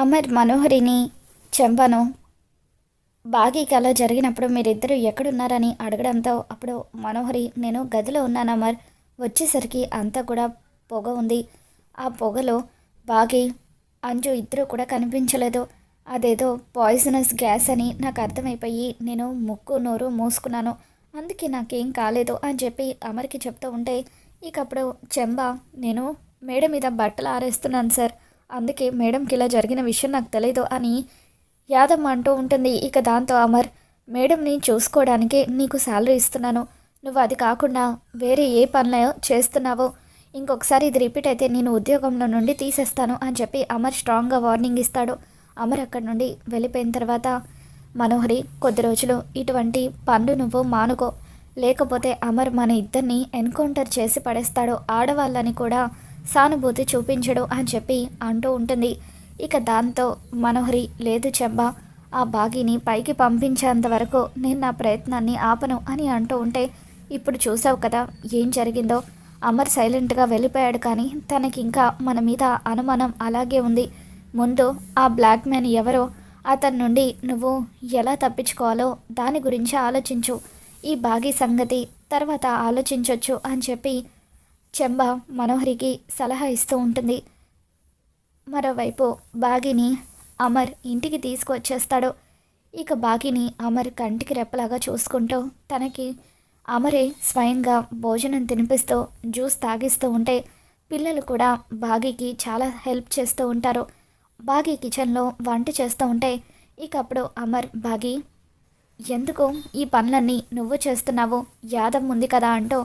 అమర్ మనోహరిని చెంపను. బాగీకి అలా జరిగినప్పుడు మీరిద్దరూ ఎక్కడున్నారని అడగడంతో అప్పుడు మనోహరి నేను గదిలో ఉన్నాను అమర్. వచ్చేసరికి అంతా కూడా పొగ ఉంది. ఆ పొగలో బాగి అంజు ఇద్దరు కూడా కనిపించలేదు. అదేదో పాయిజనస్ గ్యాస్ అని నాకు అర్థమైపోయి నేను ముక్కు నోరు మూసుకున్నాను. అందుకే నాకేం కాలేదు అని చెప్పి అమర్కి చెప్తూ ఉంటే ఇకప్పుడు చెంబ నేను మేడ మీద బట్టలు ఆరేస్తున్నాను సార్. అందుకే మేడంకి ఇలా జరిగిన విషయం నాకు తెలియదు అని యాదమ్మ అంటూ ఉంటుంది. ఇక దాంతో అమర్ మేడంని చూసుకోవడానికే నీకు శాలరీ ఇస్తున్నాను. నువ్వు అది కాకుండా వేరే ఏ పనులు చేస్తున్నావో ఇంకొకసారి ఇది రిపీట్ అయితే నేను ఉద్యోగంలో నుండి తీసేస్తాను అని చెప్పి అమర్ స్ట్రాంగ్గా వార్నింగ్ ఇస్తాడు. అమర్ అక్కడి నుండి వెళ్ళిపోయిన తర్వాత మనోహరి కొద్ది రోజులు ఇటువంటి పనులు నువ్వు మానుకో. లేకపోతే అమర్ మన ఇద్దరిని ఎన్కౌంటర్ చేసి పడేస్తాడు. ఆడవాళ్ళని కూడా సానుభూతి చూపించడు అని చెప్పి అంటూ ఉంటుంది. ఇక దాంతో మనోహరి లేదు చెంబ ఆ బాగిని పైకి పంపించేంత వరకు నేను నా ప్రయత్నాన్ని ఆపను అని అంటూ ఉంటే ఇప్పుడు చూసావు కదా ఏం జరిగిందో? అమర్ సైలెంట్గా వెళ్ళిపోయాడు కానీ తనకి ఇంకా మన మీద అనుమానం అలాగే ఉంది. ముందు ఆ బ్లాక్ మ్యాన్ ఎవరో అతని నుండి నువ్వు ఎలా తప్పించుకోవాలో దాని గురించి ఆలోచించు. ఈ బాగి సంగతి తర్వాత ఆలోచించవచ్చు అని చెప్పి చెంబ మనోహరికి సలహా ఇస్తూ ఉంటుంది. మరోవైపు బాగిని అమర్ ఇంటికి తీసుకువచ్చేస్తాడు ఇక బాగిని అమర్ కంటికి రెప్పలాగా చూసుకుంటూ తనకి అమరే స్వయంగా భోజనం తినిపిస్తూ జ్యూస్ తాగిస్తూ ఉంటే పిల్లలు కూడా బాగీకి చాలా హెల్ప్ చేస్తూ ఉంటారు. బాగీ కిచెన్లో వంట చేస్తూ ఉంటే ఇక అప్పుడు అమర్ బాగి ఎందుకు ఈ పనులన్నీ నువ్వు చేస్తున్నావు? యాదవ్ ఉంది కదా అంటూ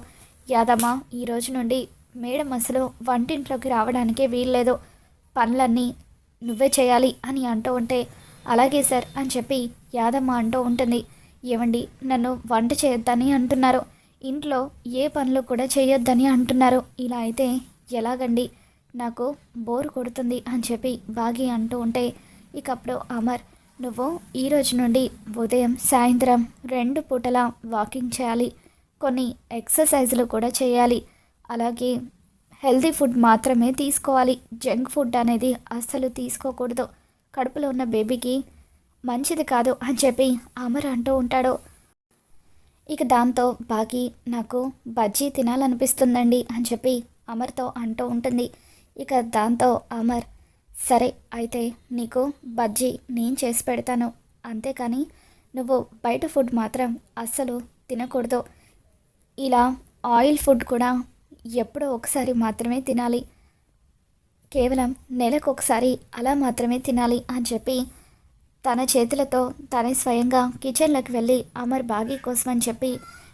యాదమ్మ ఈ రోజు నుండి మేడం అసలు వంటింట్లోకి రావడానికే వీల్లేదు. పనులన్నీ నువ్వే చేయాలి అని అంటూ ఉంటే అలాగే సార్ అని చెప్పి యాదమ్మ అంటూ ఉంటుంది. ఏమండి నన్ను వంట చేయొద్దని అంటున్నారు. ఇంట్లో ఏ పనులు కూడా చేయొద్దని అంటున్నారు. ఇలా అయితే ఎలాగండి? నాకు బోర్ కొడుతుంది అని చెప్పి బాగి అంటూ ఉంటే ఇక అప్పుడు అమర్ నువ్వు ఈ రోజు నుండి ఉదయం సాయంత్రం రెండు పూటల వాకింగ్ చేయాలి. కొన్ని ఎక్సర్సైజులు కూడా చేయాలి. అలాగే హెల్తీ ఫుడ్ మాత్రమే తీసుకోవాలి. జంక్ ఫుడ్ అనేది అస్సలు తీసుకోకూడదు. కడుపులో ఉన్న బేబీకి మంచిది కాదు అని చెప్పి అమర్ అంటూ ఉంటాడు. ఇక దాంతో బాకీ నాకు బజ్జీ తినాలనిపిస్తుందండి అని చెప్పి అమర్తో అంటూ ఉంటుంది. ఇక దాంతో అమర్ సరే అయితే నీకు బజ్జీ నేను చేసి పెడతాను. అంతేకాని నువ్వు బయట ఫుడ్ మాత్రం అస్సలు తినకూడదు. ఇలా ఆయిల్ ఫుడ్ కూడా ఎప్పుడో ఒకసారి మాత్రమే తినాలి. కేవలం నెలకు ఒకసారి అలా మాత్రమే తినాలి అని చెప్పి తన చేతులతో తనే స్వయంగా కిచెన్లోకి వెళ్ళి అమర్ బాగీ కోసం అని చెప్పి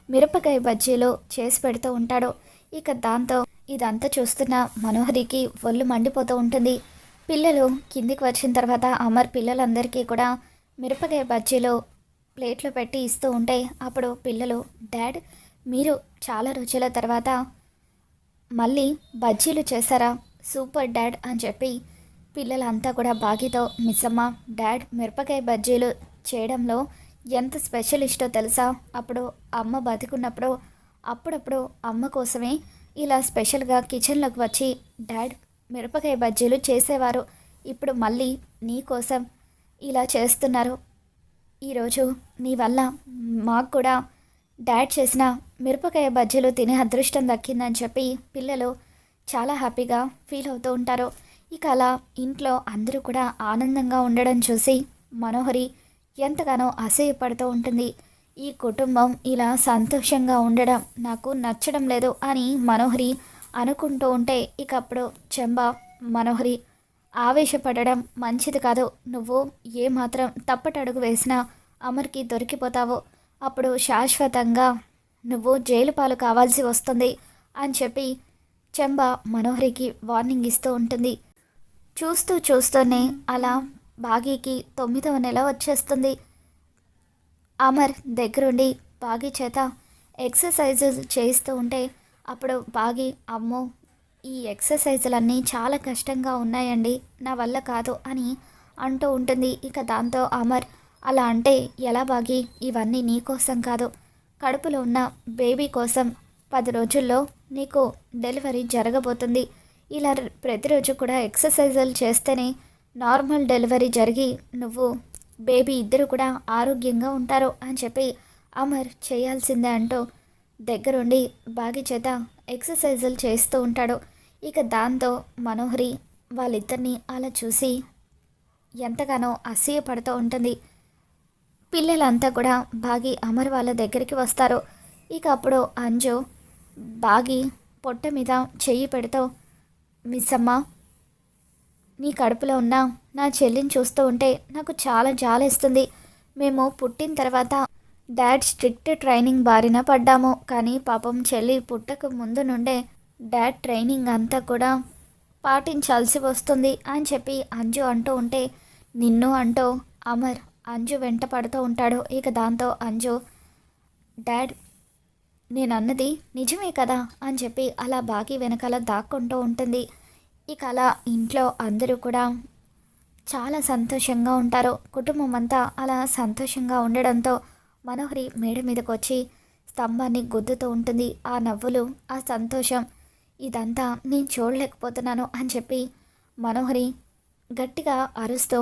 మిరపకాయ బజ్జీలు చేసి పెడుతూ ఉంటాడు. ఇక దాంతో ఇదంతా చూస్తున్న మనోహరికి ఒళ్ళు మండిపోతూ ఉంటుంది. పిల్లలు కిందికి వచ్చిన తర్వాత అమర్ పిల్లలందరికీ కూడా మిరపకాయ బజ్జీలు ప్లేట్లో పెట్టి ఇస్తూ ఉంటే అప్పుడు పిల్లలు డాడ్ మీరు చాలా రోజుల తర్వాత మళ్ళీ బజ్జీలు చేశారా? సూపర్ డాడ్ అని చెప్పి పిల్లలంతా కూడా బాగితో మిస్సమ్మ డాడ్ మిరపకాయ బజ్జీలు చేయడంలో ఎంత స్పెషలిస్టో తెలుసా? అప్పుడు అమ్మ బతికున్నప్పుడు అప్పుడప్పుడు అమ్మ కోసమే ఇలా స్పెషల్గా కిచెన్లోకి వచ్చి డాడ్ మిరపకాయ బజ్జీలు చేసేవారు. ఇప్పుడు మళ్ళీ నీ కోసం ఇలా చేస్తున్నారు. ఈరోజు నీ వల్ల మాకు కూడా డాడ్ చేసిన మిరపకాయ బజ్జీలు తినే అదృష్టం దక్కిందని చెప్పి పిల్లలు చాలా హ్యాపీగా ఫీల్ అవుతూ ఉంటారు. ఇక అలా ఇంట్లో అందరూ కూడా ఆనందంగా ఉండడం చూసి మనోహరి ఎంతగానో అసూయపడుతూ ఉంటుంది. ఈ కుటుంబం ఇలా సంతోషంగా ఉండడం నాకు నచ్చడం లేదు అని మనోహరి అనుకుంటూ ఉంటే ఇక అప్పుడు చెంబ మనోహరి ఆవేశపడడం మంచిది కాదు. నువ్వు ఏమాత్రం తప్పటడుగు వేసినా అమర్కి దొరికిపోతావు. అప్పుడు శాశ్వతంగా నువ్వు జైలు పాలు కావాల్సి వస్తుంది అని చెప్పి చెంబ మనోహరికి వార్నింగ్ ఇస్తూ ఉంటుంది. చూస్తూ చూస్తూనే అలా బాగీకి తొమ్మిదవ నెల వచ్చేస్తుంది. అమర్ దగ్గరుండి బాగి చేత ఎక్సర్సైజెస్ చేయిస్తూ ఉంటే అప్పుడు బాగి అమ్మో ఈ ఎక్సర్సైజులన్నీ చాలా కష్టంగా ఉన్నాయండి నా వల్ల కాదు అని అంటూ ఉంటుంది. ఇక దాంతో అమర్ అలా అంటే ఎలా బాగి ఇవన్నీ నీ కోసం కాదు. కడుపులో ఉన్న బేబీ కోసం పది రోజుల్లో నీకు డెలివరీ జరగబోతుంది. ఇలా ప్రతిరోజు కూడా ఎక్సర్సైజులు చేస్తేనే నార్మల్ డెలివరీ జరిగి నువ్వు బేబీ ఇద్దరు కూడా ఆరోగ్యంగా ఉంటారు అని చెప్పి అమర్ చేయాల్సిందే అంటూ దగ్గరుండి బాగి చేత ఎక్సర్సైజులు చేస్తూ ఉంటాడు. ఇక దాంతో మనోహరి వాళ్ళిద్దరిని అలా చూసి ఎంతగానో అసూయపడుతూ ఉంటుంది. పిల్లలంతా కూడా బాగి అమర్ వాళ్ళ దగ్గరికి వస్తారు. ఇక అప్పుడు అంజు బాగి పొట్ట మీద చెయ్యి పెడుతూ మిస్ అమ్మ నీ కడుపులో ఉన్న నా చెల్లిని చూస్తూ ఉంటే నాకు చాలా జాలేస్తుంది. మేము పుట్టిన తర్వాత డాడ్ స్ట్రిక్ట్ ట్రైనింగ్ బారిన పడ్డాము. కానీ పాపం చెల్లి పుట్టక ముందు నుండే డాడ్ ట్రైనింగ్ అంతా కూడా పాటించాల్సి వస్తుంది అని చెప్పి అంజు అంటూ ఉంటే నిన్ను అంటూ అమర్ అంజు వెంట పడుతూ ఉంటాడు. ఇక దాంతో అంజు డాడ్ నేను అన్నది నిజమే కదా? అని చెప్పి అలా బాగి వెనకాల దాక్కుంటూ ఉంటుంది. ఇక అలా ఇంట్లో అందరూ కూడా చాలా సంతోషంగా ఉంటారు. కుటుంబం అంతా అలా సంతోషంగా ఉండడంతో మనోహరి మేడ మీదకి వచ్చి స్తంభాన్ని గుద్దుతూ ఉంటుంది. ఆ నవ్వులు ఆ సంతోషం ఇదంతా నేను చూడలేకపోతున్నాను అని చెప్పి మనోహరి గట్టిగా అరుస్తూ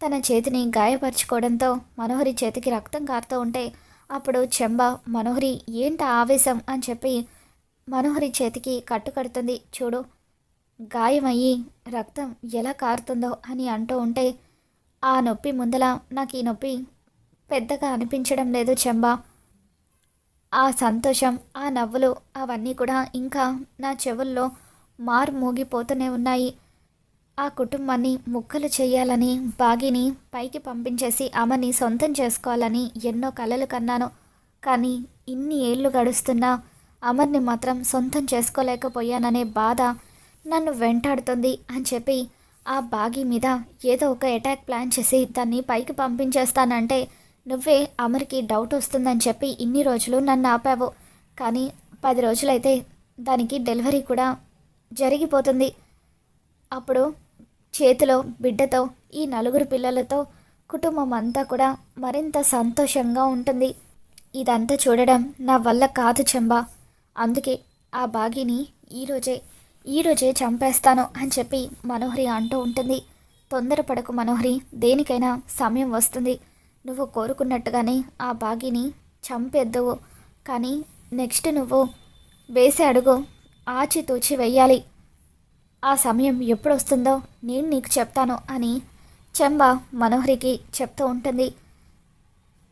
తన చేతిని గాయపరుచుకోవడంతో మనోహరి చేతికి రక్తం కారుతూ ఉంటే అప్పుడు చెంబ మనోహరి ఏంట ఆవేశం? అని చెప్పి మనోహరి చేతికి కట్టుకడుతుంది చూడు గాయమయ్యి రక్తం ఎలా కారుతుందో అని అంటూ ఉంటే ఆ నొప్పి ముందల నాకు ఈ నొప్పి పెద్దగా అనిపించడం లేదు చెంబ. ఆ సంతోషం ఆ నవ్వులు అవన్నీ కూడా ఇంకా నా చెవుల్లో మారు మోగిపోతూనే ఉన్నాయి. ఆ కుటుంబాన్ని ముక్కలు చేయాలని బాగిని పైకి పంపించేసి అమ్మని సొంతం చేసుకోవాలని ఎన్నో కలలు కన్నాను. కానీ ఇన్ని ఏళ్ళు గడుస్తున్నా అమర్ని మాత్రం సొంతం చేసుకోలేకపోయాననే బాధ నన్ను వెంటాడుతుంది అని చెప్పి ఆ బాగి మీద ఏదో ఒక అటాక్ ప్లాన్ చేసి దాన్ని పైకి పంపించేస్తానంటే నువ్వే అమర్కి డౌట్ వస్తుందని చెప్పి ఇన్ని రోజులు నన్ను ఆపావు. కానీ పది రోజులైతే దానికి డెలివరీ కూడా జరిగిపోతుంది. అప్పుడు చేతిలో బిడ్డతో ఈ నలుగురు పిల్లలతో కుటుంబం అంతా కూడా మరింత సంతోషంగా ఉంటుంది. ఇదంతా చూడడం నా వల్ల కాదు చెంబా. అందుకే ఆ బాగిని ఈరోజే ఈరోజే చంపేస్తాను అని చెప్పి మనోహరి అంటూ ఉంటుంది. తొందరపడకు మనోహరి దేనికైనా సమయం వస్తుంది. నువ్వు కోరుకున్నట్టుగానే ఆ బాగిని చంపేద్దువు. కానీ నెక్స్ట్ నువ్వు వేసే అడుగు ఆచితూచి వెయ్యాలి. ఆ సమయం ఎప్పుడు వస్తుందో నేను నీకు చెప్తాను అని చెంబ మనోహరికి చెప్తూ ఉంటుంది.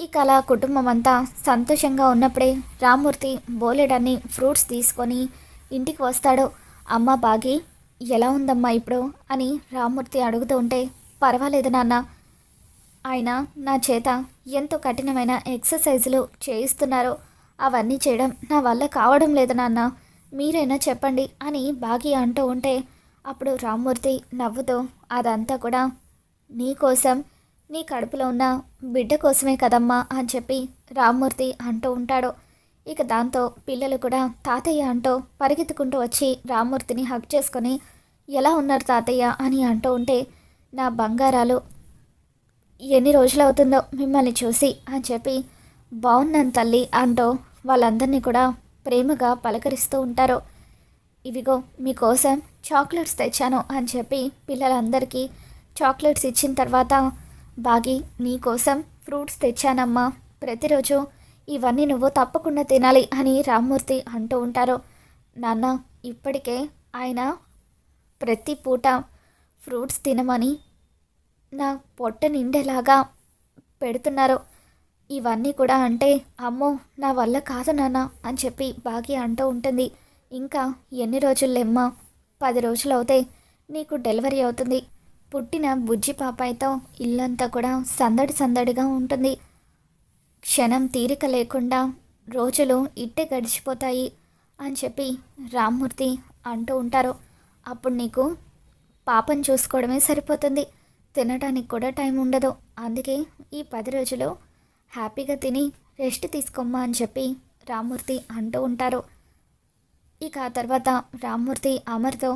ఇక అలా కుటుంబం అంతా సంతోషంగా ఉన్నప్పుడే రామ్మూర్తి బోలెడన్ని ఫ్రూట్స్ తీసుకొని ఇంటికి వస్తాడు. అమ్మ బాగి ఎలా ఉందమ్మా ఇప్పుడు? అని రామ్మూర్తి అడుగుతూ ఉంటే పర్వాలేదు నాన్న. ఆయన నా చేత ఎంతో కఠినమైన ఎక్సర్సైజులు చేయిస్తున్నారు. అవన్నీ చేయడం నా వల్ల కావడం లేదు నాన్న. మీరైనా చెప్పండి అని బాగి అంటూ ఉంటే అప్పుడు రామ్మూర్తి నవ్వుతూ అదంతా కూడా నీ కోసం నీ కడుపులో ఉన్న బిడ్డ కోసమే కదమ్మా అని చెప్పి రామ్మూర్తి అంటూ ఉంటాడు. ఇక దాంతో పిల్లలు కూడా తాతయ్య అంటూ పరిగెత్తుకుంటూ వచ్చి రామ్మూర్తిని హక్ చేసుకొని ఎలా ఉన్నారు తాతయ్య? అని అంటూ ఉంటే నా బంగారాలు ఎన్ని రోజులు అవుతుందో మిమ్మల్ని చూసి అని చెప్పి బాగున్నాను తల్లి అంటూ వాళ్ళందరినీ కూడా ప్రేమగా పలకరిస్తూ ఉంటారు. ఇవిగో మీకోసం చాక్లెట్స్ తెచ్చాను అని చెప్పి పిల్లలందరికీ చాక్లెట్స్ ఇచ్చిన తర్వాత బాగి నీకోసం ఫ్రూట్స్ తెచ్చానమ్మా. ప్రతిరోజు ఇవన్నీ నువ్వు తప్పకుండా తినాలి అని రామ్మూర్తి అంటూ ఉంటారు. నాన్న ఇప్పటికే ఆయన ప్రతి పూట ఫ్రూట్స్ తినమని నా పొట్ట నిండేలాగా పెడుతున్నారు. ఇవన్నీ కూడా అంటే అమ్మో నా వల్ల కాదు నాన్న అని చెప్పి బాగి అంటూ ఉంటుంది. ఇంకా ఎన్ని రోజుల్లేమ్మా పది రోజులు అవుతాయి నీకు డెలివరీ అవుతుంది. పుట్టిన బుజ్జి పాపాయితో ఇల్లంతా కూడా సందడి సందడిగా ఉంటుంది. క్షణం తీరిక లేకుండా రోజులు ఇట్టే గడిచిపోతాయి అని చెప్పి రామ్మూర్తి అంటూ ఉంటారు. అప్పుడు నీకు పాపను చూసుకోవడమే సరిపోతుంది. తినడానికి కూడా టైం ఉండదు. అందుకే ఈ పది రోజులు హ్యాపీగా తిని రెస్ట్ తీసుకోమ్మా అని చెప్పి రామ్మూర్తి అంటూ ఉంటారు. ఇక ఆ తర్వాత రామ్మూర్తి అమర్తో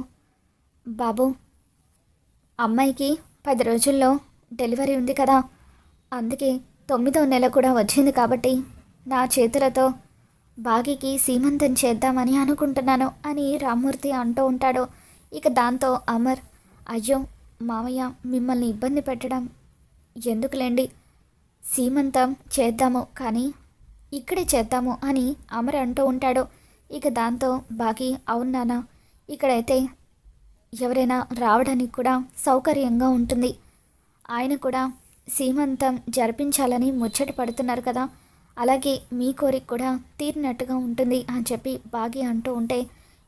బాబు అమ్మాయికి పది రోజుల్లో డెలివరీ ఉంది కదా. అందుకే తొమ్మిదో నెల కూడా వచ్చింది కాబట్టి నా చేతులతో బాగికి సీమంతం చేద్దామని అనుకుంటున్నాను అని రామ్మూర్తి అంటూ ఉంటాడు. ఇక దాంతో అమర్ అయ్యో మామయ్య మిమ్మల్ని ఇబ్బంది పెట్టడం ఎందుకులేండి? సీమంతం చేద్దాము కానీ ఇక్కడే చేద్దాము అని అమర్ అంటూ ఉంటాడు. ఇక దాంతో బాగి అవునానా ఇక్కడైతే ఎవరైనా రావడానికి కూడా సౌకర్యంగా ఉంటుంది. ఆయన కూడా సీమంతం జరిపించాలని ముచ్చట పడుతున్నారు కదా. అలాగే మీ కోరిక కూడా తీరినట్టుగా ఉంటుంది అని చెప్పి బాగి అంటూ ఉంటే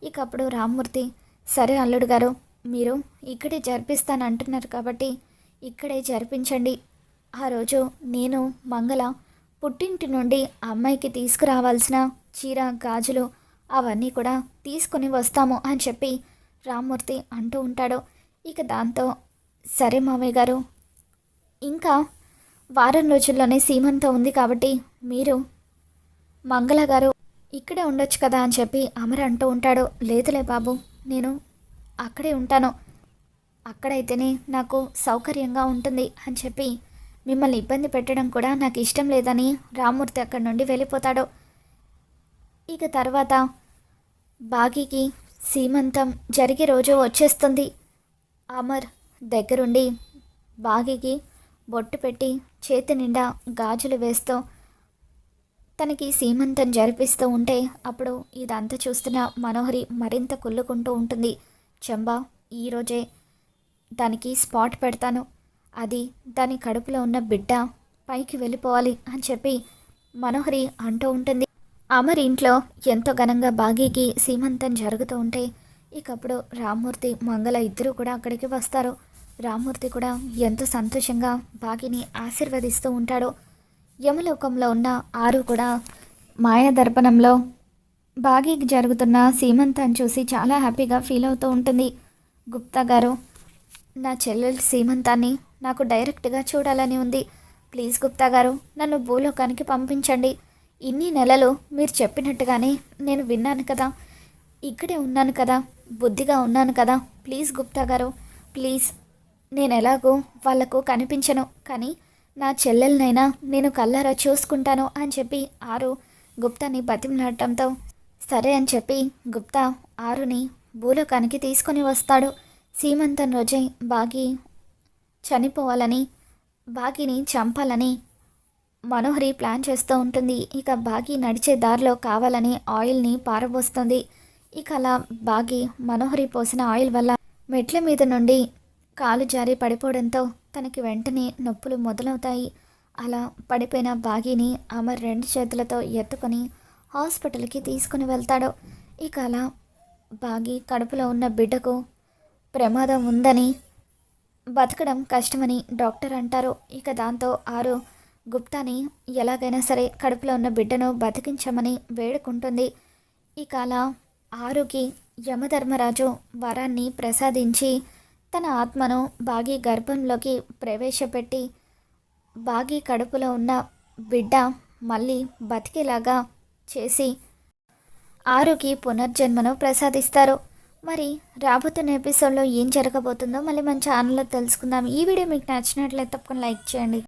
ఇక అప్పుడు రామ్మూర్తి సరే అల్లుడు గారు మీరు ఇక్కడే జరిపిస్తానంటున్నారు కాబట్టి ఇక్కడే జరిపించండి. ఆ రోజు నేను మంగళ పుట్టింటి నుండి అమ్మాయికి తీసుకురావాల్సిన చీర గాజులు అవన్నీ కూడా తీసుకొని వస్తాము అని చెప్పి రామ్మూర్తి అంటూ ఉంటాడు. ఇక దాంతో సరే మామయ్య గారు ఇంకా వారం రోజుల్లోనే సీమంతో ఉంది కాబట్టి మీరు మంగళ గారు ఇక్కడే ఉండొచ్చు కదా అని చెప్పి అమర్ అంటూ ఉంటాడు. లేదులే బాబు నేను అక్కడే ఉంటాను. అక్కడైతేనే నాకు సౌకర్యంగా ఉంటుంది అని చెప్పి మిమ్మల్ని ఇబ్బంది పెట్టడం కూడా నాకు ఇష్టం లేదని రామ్మూర్తి అక్కడి నుండి వెళ్ళిపోతాడు. ఇక తర్వాత బాగీకి సీమంతం జరిగే రోజు వచ్చేస్తుంది. అమర్ దగ్గరుండి బాగీకి బొట్టు పెట్టి చేతి నిండా గాజులు వేస్తూ తనకి సీమంతం జరిపిస్తూ ఉంటే అప్పుడు ఇదంతా చూస్తున్న మనోహరి మరింత కుళ్ళుకుంటూ ఉంటుంది. చెంబా ఈరోజే దానికి స్పాట్ పెడతాను. అది దాని కడుపులో ఉన్న బిడ్డ పైకి వెళ్ళిపోవాలి అని చెప్పి మనోహరి అంటూ ఉంటుంది. అమర్ ఇంట్లో ఎంతో ఘనంగా బాగీకి సీమంతం జరుగుతూ ఉంటే ఇకప్పుడు రామ్మూర్తి మంగళ ఇద్దరు కూడా అక్కడికి వస్తారు. రామ్మూర్తి కూడా ఎంతో సంతోషంగా బాగిని ఆశీర్వదిస్తూ ఉంటాడు. యమలోకంలో ఉన్న ఆరు కూడా మాయాదర్పణంలో బాగీకి జరుగుతున్న సీమంతాన్ని చూసి చాలా హ్యాపీగా ఫీల్ అవుతూ ఉంటుంది. గుప్తా గారు నా చెల్లెలు సీమంతాన్ని నాకు డైరెక్ట్గా చూడాలని ఉంది. ప్లీజ్ గుప్తా గారు నన్ను భూలోకానికి పంపించండి. ఇన్ని నెలలు మీరు చెప్పినట్టుగానే నేను విన్నాను కదా. ఇక్కడే ఉన్నాను కదా. బుద్ధిగా ఉన్నాను కదా. ప్లీజ్ గుప్తా గారు ప్లీజ్. నేను ఎలాగో వాళ్ళకు కనిపించను కానీ నా చెల్లెలనైనా నేను కల్లారా చూసుకుంటాను అని చెప్పి ఆరు గుప్తాని బతిమలాడటంతో సరే అని చెప్పి గుప్తా ఆరుని భూలోకానికి తీసుకొని వస్తాడు. సీమంతం రోజే బాగి చనిపోవాలని బాగిని చంపాలని మనోహరి ప్లాన్ చేస్తూ ఉంటుంది. ఇక బాగి నడిచే దారిలో కావాలని ఆయిల్ని పారబోస్తుంది. ఇక అలా బాగి మనోహరి పోసిన ఆయిల్ వల్ల మెట్ల మీద నుండి కాలు జారి పడిపోవడంతో తనకి వెంటనే నొప్పులు మొదలవుతాయి. అలా పడిపోయిన బాగిని అమర్ రెండు చేతులతో ఎత్తుకొని హాస్పిటల్కి తీసుకుని వెళ్తాడు. ఇక అలా బాగి కడుపులో ఉన్న బిడ్డకు ప్రమాదం ఉందని బతకడం కష్టమని డాక్టర్ అంటారు. ఇక దాంతో ఆరు గుప్తాని ఎలాగైనా సరే కడుపులో ఉన్న బిడ్డను బతికించమని వేడుకుంటుంది. ఇక అలా ఆరుకి యమధర్మరాజు వరాన్ని ప్రసాదించి తన ఆత్మను బాగి గర్భంలోకి ప్రవేశపెట్టి బాగి కడుపులో ఉన్న బిడ్డ మళ్ళీ బతికేలాగా చేసి ఆరుకి పునర్జన్మను ప్రసాదిస్తారు. మరి రాబోతున్న ఎపిసోడ్లో ఏం జరగబోతుందో మళ్ళీ మన ఛానల్లో తెలుసుకుందాం. ఈ వీడియో మీకు నచ్చినట్లయితే తప్పకుండా లైక్ చేయండి.